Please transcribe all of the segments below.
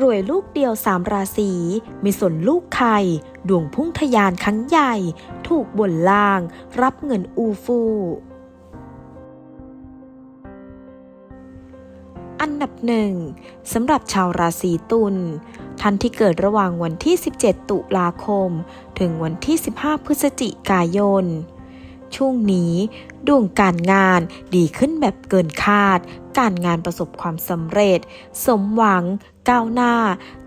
รวยลูกเดียวสามราศี มีส่วนลูกไข่ ดวงพุ่งทะยานครั้งใหญ่ ถูกบนล่าง รับเงินอูฟู อันดับหนึ่งสำหรับชาวราศีตุล ท่านที่เกิดระหว่างวันที่ 17 ตุลาคม ถึงวันที่ 15 พฤศจิกายน ช่วงนี้ดวงการงานดีขึ้นแบบเกินคาด การงานประสบความสำเร็จ สมหวัง ก้าวหน้า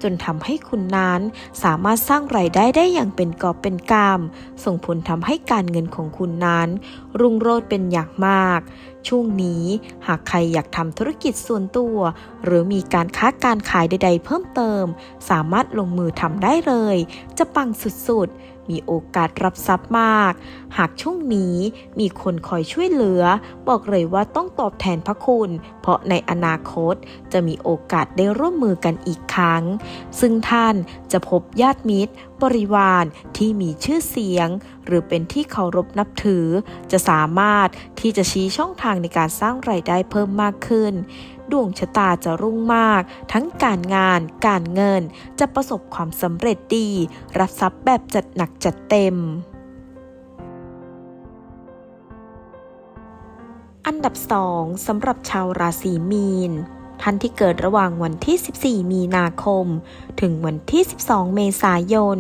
จนทำให้คุณนั้นสามารถสร้างไรายได้ได้อย่างเป็นกอบเป็นกำส่งผลทำให้การเงินของคุณนั้น รุ่งโรจน์เป็นอย่างมาก ช่วงนี้หากใครอยากทำธุรกิจส่วนตัว หรือมีการค้าการขายใด ๆ เพิ่มเติม สามารถลงมือทำได้เลย จะปังสุดๆ มีโอกาสรับทรัพย์มาก หากช่วงนี้มีคนคอยช่วยเหลือ บอกเลยว่าต้องตอบแทนพระคุณ เพราะในอนาคตจะมีโอกาสได้ร่วมมือกันอีกครั้ง ซึ่งท่านจะพบญาติมิตร บริวารที่มีชื่อเสียง หรือเป็นที่เคารพนับถือ จะสามารถที่จะชี้ช่องทางในการสร้างไรายได้เพิ่มมากขึ้น ดวงชะตาจะรุ่งมาก ทั้งการงาน การเงิน จะประสบความสำเร็จดี รับทรัพย์แบบจัดหนักจัดเต็มอันดับ 2สำหรับชาวราศีมีน ท่านที่เกิดระหว่างวันที่ 14 มีนาคม ถึงวันที่ 12 เมษายน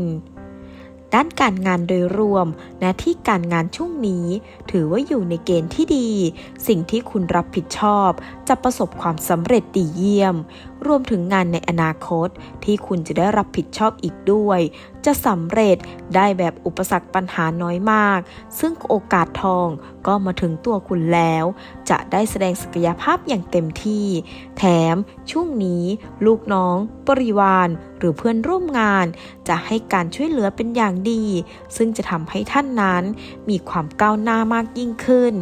ด้านการงานโดยรวมหน้าที่การงานช่วงนี้ ถือว่าอยู่ในเกณฑ์ที่ดี สิ่งที่คุณรับผิดชอบ จะประสบความสำเร็จดีเยี่ยม รวมถึงงานในอนาคตที่คุณจะได้รับผิดชอบอีกด้วย จะสำเร็จได้แบบอุปสรรคปัญหาน้อยมาก ซึ่งโอกาสทองก็มาถึงตัวคุณแล้ว จะได้แสดงศักยภาพอย่างเต็มที่ แถมช่วงนี้ ลูกน้อง บริวาร หรือเพื่อนร่วมงาน จะให้การช่วยเหลือเป็นอย่างดี ซึ่งจะทำให้ท่านนั้น มีความก้าวหน้ามากยิ่งขึ้น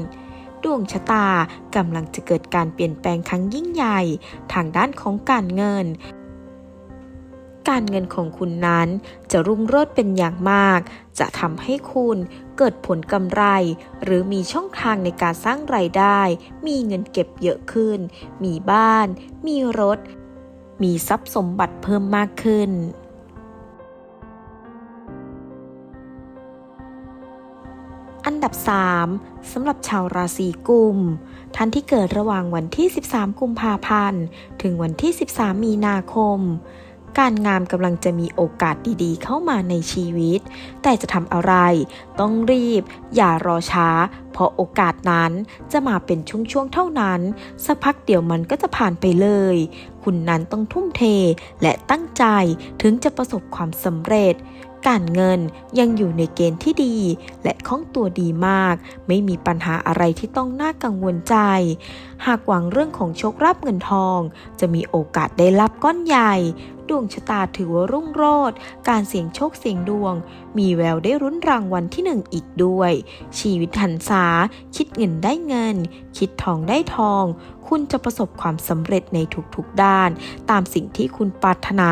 ดวงชะตากำลังจะเกิดการเปลี่ยนแปลงครั้งยิ่งใหญ่ ทางด้านของการเงินการเงินของคุณนั้นจะรุ่งโรจน์เป็นอย่างมาก จะทำให้คุณเกิดผลกำไร หรือมีช่องทางในการสร้างไรายได้ มีเงินเก็บเยอะขึ้น มีบ้าน มีรถ มีทรัพย์สมบัติเพิ่มมากขึ้น อันดับ 3สำหรับชาวราศีกุม ท่านที่เกิดระหว่างวันที่ 13 กุมภาพันธ์ ถึงวันที่ 13 มีนาคม การงานกำลังจะมีโอกาสดีๆ เข้ามาในชีวิต แต่จะทำอะไร ต้องรีบ อย่ารอช้า เพราะโอกาสนั้นจะมาเป็นช่วงๆ เท่านั้น สักพักเดี๋ยวมันก็จะผ่านไปเลย คุณนั้นต้องทุ่มเทและตั้งใจถึงจะประสบความสำเร็จ การเงินยังอยู่ในเกณฑ์ที่ดี และคล่องตัวดีมาก ไม่มีปัญหาอะไรที่ต้องน่ากังวลใจ หากหวังเรื่องของโชคลาภเงินทอง จะมีโอกาสได้รับก้อนใหญ่ ดวงชะตาถือว่ารุ่งโรจน์การเสี่ยงโชคเสี่ยงดวง มีแววได้รุ้นรางวัลที่หนึ่งอีกด้วย ชีวิตหันษา คิดเงินได้เงิน คิดทองได้ทอง คุณจะประสบความสำเร็จในทุกๆด้าน ตามสิ่งที่คุณปรารถนา